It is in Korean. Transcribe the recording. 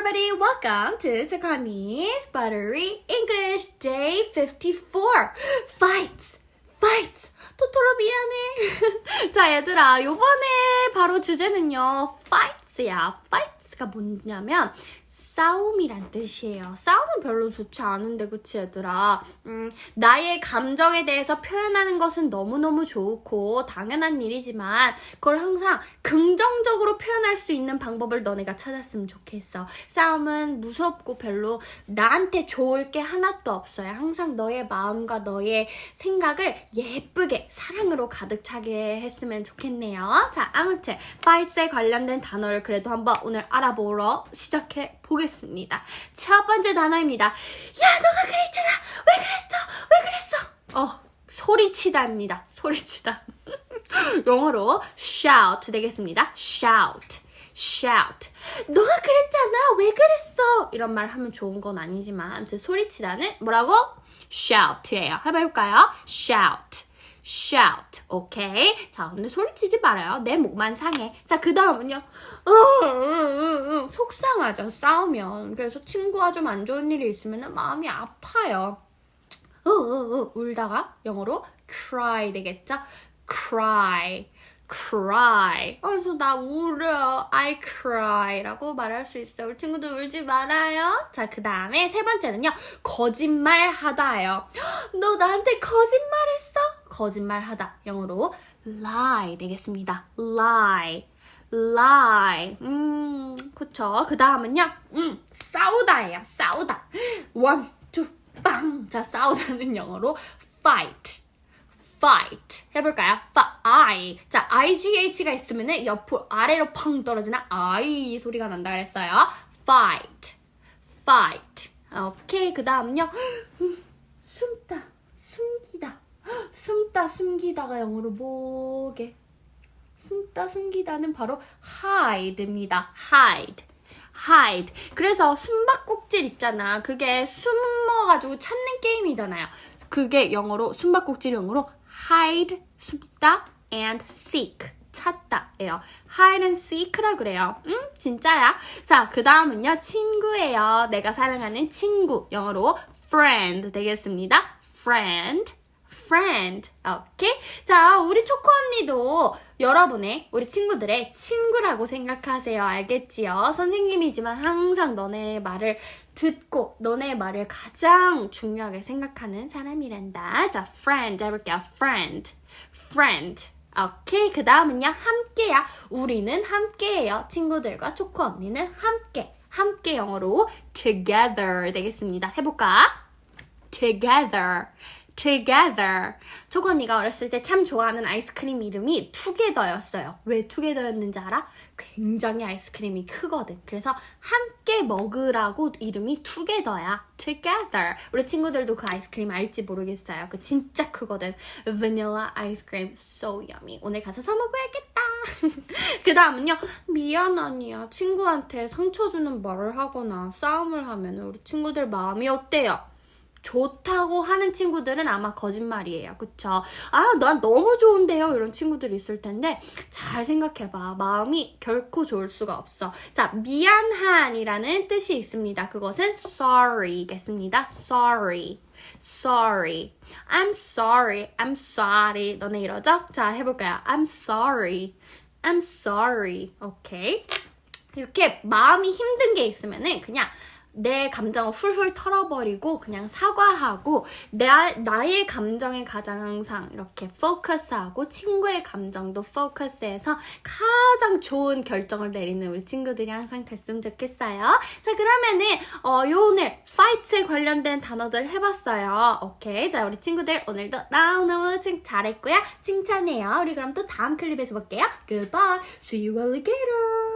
everybody. Welcome to Takani's Buttery English Day 54. Fights! Fights! 토토로 미안해. 자, 얘들아, 요번에 바로 주제는요, fights야. fights가 뭐냐면, 싸움이란 뜻이에요. 싸움은 별로 좋지 않은데, 그치, 얘들아? 음, 나의 감정에 대해서 표현하는 것은 너무너무 좋고, 당연한 일이지만, 그걸 항상 긍정적으로 표현할 수 있는 방법을 너네가 찾았으면 좋겠어. 싸움은 무섭고 별로 나한테 좋을 게 하나도 없어요. 항상 너의 마음과 너의 생각을 예쁘게 사랑으로 가득 차게 했으면 좋겠네요. 자, 아무튼, fights에 관련된 단어를 그래도 한번 오늘 알아보러 시작해 보겠습니다. 첫 번째 단어입니다. 야, 너가 그랬잖아! 왜 그랬어? 왜 그랬어? 어, 소리치다입니다. 소리치다. 영어로 shout 되겠습니다. shout. shout. 너가 그랬잖아. 왜 그랬어? 이런 말 하면 좋은 건 아니지만 아무튼 소리치다는 뭐라고? shout예요. 해볼까요? shout. Shout. 오케이. 자, 근데 소리치지 말아요. 내 목만 상해. 자, 그 다음은요. 어, 어, 어, 어. 속상하죠. 싸우면. 그래서 친구와 좀 안 좋은 일이 있으면 마음이 아파요. 울다가 영어로 cry 되겠죠? cry, cry. 어, 그래서 나 울어, I cry라고 말할 수 있어요. 우리 친구들 울지 말아요. 자, 그 다음에 세 번째는요, 거짓말 하다예요. 너 나한테 거짓말했어? 거짓말하다. 영어로 lie 되겠습니다. lie. lie. 음, 그쵸. 그 다음은요, 음, 싸우다예요. 싸우다. one, two, 빵! 자, 싸우다는 영어로 fight. fight. 해볼까요? fight. 자, IGH가 있으면은 옆으로 아래로 팡 떨어지는 I 소리가 난다 그랬어요. fight. fight. 오케이. 그 다음은요. 숨다. 숨다, 숨기다가 영어로 뭐게? 숨다, 숨기다는 바로 hide입니다. hide. hide. 그래서 숨바꼭질 있잖아. 그게 숨어가지고 찾는 게임이잖아요. 그게 영어로 숨바꼭질 영어로 hide 숨다 and seek 찾다예요. hide and seek라 그래요. 응? 진짜야. 자, 그 다음은요. 친구예요. 내가 사랑하는 친구. 영어로 friend 되겠습니다. friend. Friend. 오케이? 자, 우리 초코 언니도 여러분의, 우리 친구들의 친구라고 생각하세요. 알겠지요? 선생님이지만 항상 너네 말을 듣고 너네 말을 가장 중요하게 생각하는 사람이란다. 자, friend 해볼게요. friend. friend. 오케이. 그 다음은요. 함께야. 우리는 함께예요. 친구들과 초코 언니는 함께. 함께 영어로 together 되겠습니다. 해볼까? together. Together. 언니가 어렸을 때 참 좋아하는 아이스크림 이름이 투게더였어요. 왜 투게더였는지 알아? 굉장히 아이스크림이 크거든. 그래서 함께 먹으라고 이름이 투게더야. together. 우리 친구들도 그 아이스크림 알지 모르겠어요. 그 진짜 크거든. vanilla 아이스크림 so yummy. 오늘 가서 사 먹어야겠다. 그 다음은요. 미안 하니야. 친구한테 상처 주는 말을 하거나 싸움을 하면 우리 친구들 마음이 어때요? 좋다고 하는 친구들은 아마 거짓말이에요. 그쵸? 아, 난 너무 좋은데요? 이런 친구들이 있을 텐데, 잘 생각해봐. 마음이 결코 좋을 수가 없어. 자, 미안한이라는 뜻이 있습니다. 그것은 sorry겠습니다. sorry. sorry. I'm sorry. I'm sorry. 너네 이러죠? 자, 해볼까요? I'm sorry. I'm sorry. 오케이. 이렇게 마음이 힘든 게 있으면은 그냥 내 감정을 훌훌 털어버리고 그냥 사과하고 나, 나의 감정에 가장 항상 이렇게 포커스하고 친구의 감정도 포커스해서 가장 좋은 결정을 내리는 우리 친구들이 항상 됐으면 좋겠어요. 자 그러면은 어, 요 오늘 fight에 관련된 단어들 해봤어요. 오케이 자 우리 친구들 오늘도 너무너무 잘했고요. 칭찬해요. 우리 그럼 또 다음 클립에서 볼게요. Goodbye. See you alligator.